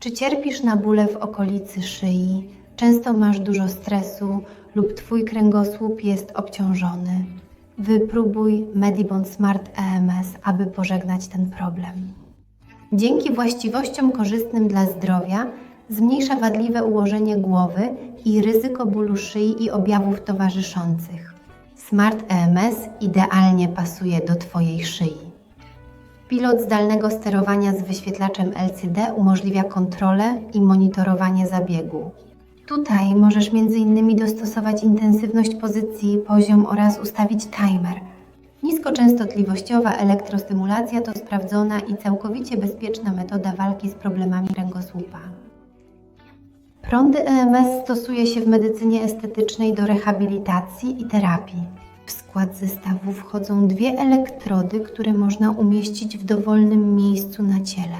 Czy cierpisz na bóle w okolicy szyi? Często masz dużo stresu lub Twój kręgosłup jest obciążony? Wypróbuj Medibond Smart EMS, aby pożegnać ten problem. Dzięki właściwościom korzystnym dla zdrowia zmniejsza wadliwe ułożenie głowy i ryzyko bólu szyi i objawów towarzyszących. Smart EMS idealnie pasuje do Twojej szyi. Pilot zdalnego sterowania z wyświetlaczem LCD umożliwia kontrolę i monitorowanie zabiegu. Tutaj możesz m.in. dostosować intensywność pozycji, poziom oraz ustawić timer. Niskoczęstotliwościowa elektrostymulacja to sprawdzona i całkowicie bezpieczna metoda walki z problemami kręgosłupa. Prądy EMS stosuje się w medycynie estetycznej do rehabilitacji i terapii. W skład zestawu wchodzą dwie elektrody, które można umieścić w dowolnym miejscu na ciele.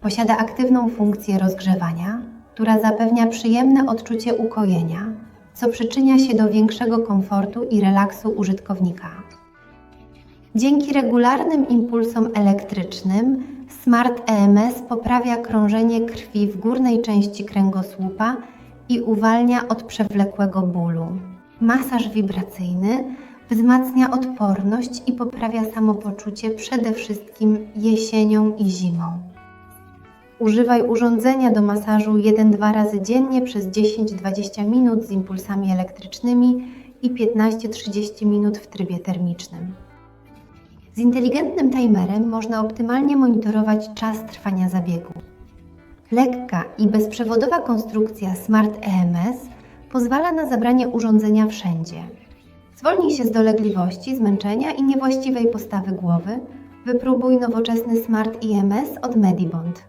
Posiada aktywną funkcję rozgrzewania, która zapewnia przyjemne odczucie ukojenia, co przyczynia się do większego komfortu i relaksu użytkownika. Dzięki regularnym impulsom elektrycznym Smart EMS poprawia krążenie krwi w górnej części kręgosłupa i uwalnia od przewlekłego bólu. Masaż wibracyjny wzmacnia odporność i poprawia samopoczucie przede wszystkim jesienią i zimą. Używaj urządzenia do masażu 1-2 razy dziennie przez 10-20 minut z impulsami elektrycznymi i 15-30 minut w trybie termicznym. Z inteligentnym timerem można optymalnie monitorować czas trwania zabiegu. Lekka i bezprzewodowa konstrukcja Smart EMS pozwala na zabranie urządzenia wszędzie. Zwolnij się z dolegliwości, zmęczenia i niewłaściwej postawy głowy. Wypróbuj nowoczesny Smart EMS od Medibond.